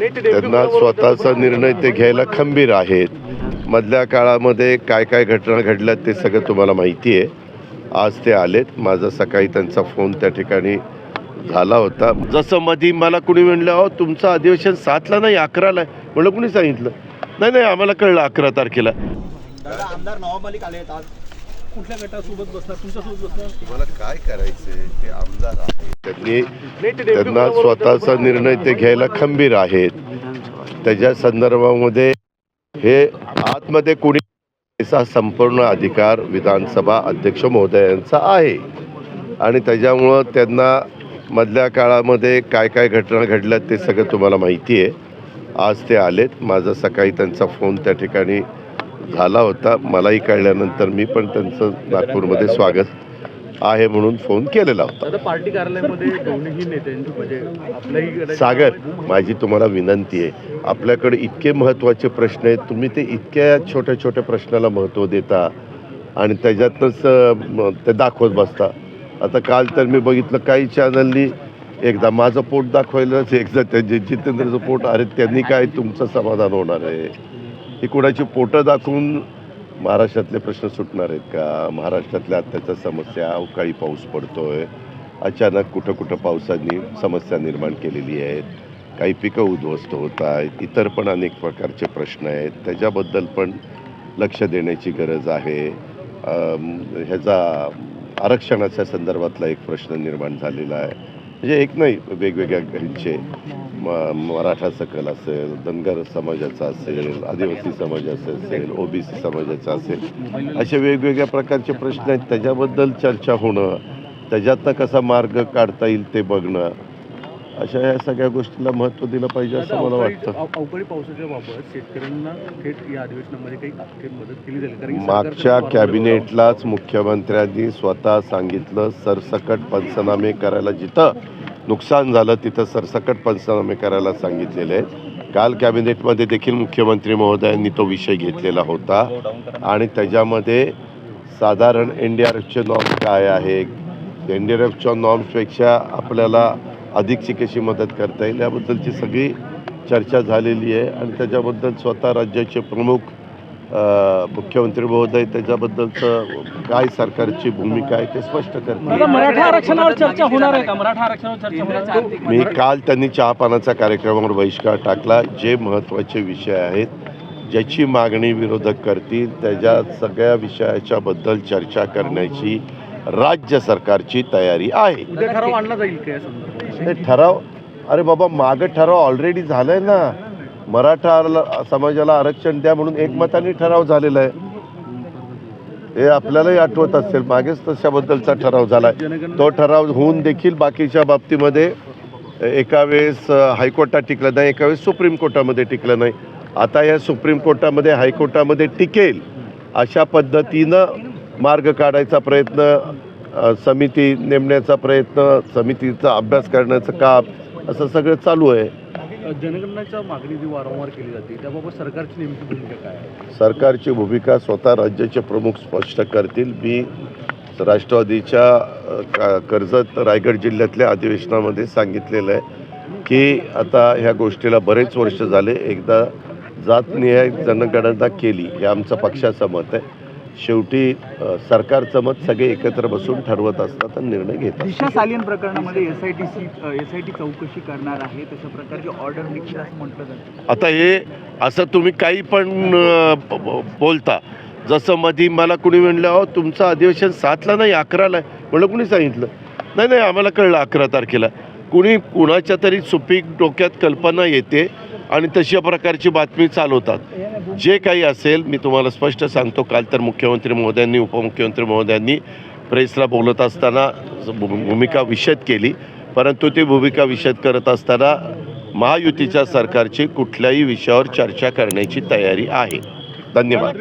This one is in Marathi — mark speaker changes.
Speaker 1: त्यांना स्वतःचा निर्णय ते घ्यायला खंबीर आहेत. मधल्या काळामध्ये काय काय घटना घडल्यात ते सगळं तुम्हाला माहिती आहे. आज ते आलेत. माझा सकाळी त्यांचा फोन त्या ठिकाणी झाला होता. जसं मधी मला कुणी म्हणलं अहो तुमचं अधिवेशन सातला नाही अकराला आहे. म्हणलं कुणी सांगितलं? नाही नाही आम्हाला कळलं अकरा तारखेला.
Speaker 2: दादा आमदार नवाब मलिक आले आज. कुठल्या गटासोबत बसणार तुमच्यासोबत बसणार?
Speaker 1: तुम्हाला काय करायचंय ते आमदार आहेत. त्यांनी त्यांना स्वतःचा निर्णय ते घ्यायला खंबीर आहेत. त्याच्या संदर्भामध्ये हे आतमध्ये कुणी याचा संपूर्ण अधिकार विधानसभा अध्यक्ष महोदयांचा आहे. आणि त्याच्यामुळं त्यांना मधल्या काळामध्ये काय काय घटना घडल्यात ते सगळं तुम्हाला माहिती आहे. आज ते आलेत. माझा सकाळी त्यांचा फोन त्या ठिकाणी झाला होता. मलाही कळल्यानंतर मी पण त्यांचं नागपूरमध्ये स्वागत आहे म्हणून फोन केलेला होता.
Speaker 2: पार्टी कार्यालयामध्ये म्हणजे
Speaker 1: सागर माझी तुम्हाला विनंती आहे. आपल्याकडे इतके महत्त्वाचे प्रश्न आहेत. तुम्ही ते इतक्या छोट्या छोट्या प्रश्नाला महत्त्व देता आणि त्याच्यातच ते दाखवत बसता. आता काल तर मी बघितलं काही चॅनलनी एकदा माझं पोट दाखवायलाच एकदा त्यांचे जितेंद्रचं पोट अरे त्यांनी काय तुमचं समाधान होणार आहे? ही कुणाची पोटं दाखवून महाराष्ट्रातले प्रश्न सुटणार आहेत का? महाराष्ट्रातल्या आत्ताच्या समस्या अवकाळी पाऊस पडतो आहे अचानक कुठं कुठं पावसाने समस्या निर्माण केलेली आहेत. काही पिकं उद्ध्वस्त होत आहेत. इतर पण अनेक प्रकारचे प्रश्न आहेत. त्याच्याबद्दल पण लक्ष देण्याची गरज आहे. ह्याचा आरक्षणाच्या संदर्भातला एक प्रश्न निर्माण झालेला आहे. म्हणजे एक नाही वेगवेगळ्या ह्यांचे म मराठा सकल असेल धनगर समाजाचा असेल आदिवासी समाजाचा असेल ओबीसी समाजाचा असेल असे वेगवेगळ्या प्रकारचे प्रश्न आहेत. त्याच्याबद्दल चर्चा होणं त्याच्यातनं कसा मार्ग काढता येईल ते बघणं अशा या सगळ्या गोष्टीला महत्त्व दिलं पाहिजे असं मला वाटतं.
Speaker 2: अव- अवकाळी पावसाच्या बाबत शेतकऱ्यांना थेट या अधिवेशनामध्ये काही मदत केली जाईल. कारण
Speaker 1: मागच्या कॅबिनेटलाच मुख्यमंत्र्यांनी स्वतः सांगितलं सरसकट पंचनामे करायला जिथं नुकसान झालं तिथं सरसकट पंचनामे करायला सांगितलेले आहेत. काल कॅबिनेटमध्ये देखील मुख्यमंत्री महोदयांनी तो विषय घेतलेला होता. आणि त्याच्यामध्ये साधारण एन डी आर एफचे नॉर्म्स काय आहे एन डी आर एफच्या नॉर्म्सपेक्षा आपल्याला अधिकची कशी मदत करता येईल याबद्दलची सगळी चर्चा झालेली आहे. आणि त्याच्याबद्दल स्वतः राज्याचे प्रमुख मुख्यमंत्री महोदय त्याच्याबद्दलचं काय सरकारची भूमिका आहे ते स्पष्ट
Speaker 2: दादा,
Speaker 1: करतील
Speaker 2: मराठा आरक्षणावर चर्चा होणार आहे. का मराठा आरक्षणावर चर्चा होणार आहे?
Speaker 1: मी काल त्यांनी चहापानाचा कार्यक्रमावर बहिष्कार टाकला. जे महत्त्वाचे विषय आहेत ज्याची मागणी विरोधक करतील त्याच्या सगळ्या विषयाच्या बद्दल चर्चा करण्याची राज्य सरकारची तयारी आहे.
Speaker 2: ठराव आणला जाईल
Speaker 1: हे ठराव अरे बाबा मागं ठराव ऑलरेडी झालाय ना. मराठा समाजाला आरक्षण द्या म्हणून एकमताने ठराव झालेला आहे. हे आपल्यालाही आठवत असेल मागेच तशाबद्दलचा ठराव झालाय. तो ठराव होऊन देखील बाकीच्या बाबतीमध्ये एका वेळेस हायकोर्टात टिकलं नाही एका वेळेस सुप्रीम कोर्टामध्ये टिकलं नाही. आता या सुप्रीम कोर्टामध्ये हायकोर्टामध्ये टिकेल अशा पद्धतीनं मार्ग काढायचा प्रयत्न समिती नेमण्याचा प्रयत्न समितीचा अभ्यास करण्याचं काम असं सगळं चालू आहे.
Speaker 2: जनगणनाच्या मागणी जी वारंवार केली जाते. त्याबाबत सरकारची नेमकी भूमिका काय आहे?
Speaker 1: सरकारची भूमिका स्वतः राज्याचे प्रमुख स्पष्ट करतील. मी राष्ट्रवादीच्या का- कर्जत रायगड जिल्ह्यातल्या अधिवेशनामध्ये सांगितलेलं आहे की आता ह्या गोष्टीला बरेच वर्ष झाले. एकदा जातनिहाय जनगणना केली हे आमचं पक्षाचं मत आहे. शेवटी सरकारचं मत सगळे एकत्र बसून ठरवत असतात आणि निर्णय घेतात
Speaker 3: दिशा सालियन प्रकरणामध्ये S I T C S I T चौकशी करणार आहे. तशा प्रकारची ऑर्डर असं म्हटलं जातं.
Speaker 1: आता हे असं तुम्ही काही पण बोलता. जसं मधी मला कुणी म्हणलं अहो तुमचं अधिवेशन सातला नाही अकराला आहे. म्हणलं कुणी सांगितलं? नाही नाही आम्हाला कळलं अकरा तारखेला. कुणी कुणाच्या तरी सुपीक डोक्यात कल्पना येते आणि तशा प्रकारची बातमी चालवतात. जे काही असेल मी तुम्हाला स्पष्ट सांगतो. काल तर मुख्यमंत्री महोदयांनी उपमुख्यमंत्री महोदयांनी प्रेसला बोलत असताना भू- भूमिका विषद केली. परंतु ती भूमिका विषद करत असताना महायुतीच्या सरकारची कुठल्याही विषयावर चर्चा करण्याची तयारी आहे. धन्यवाद.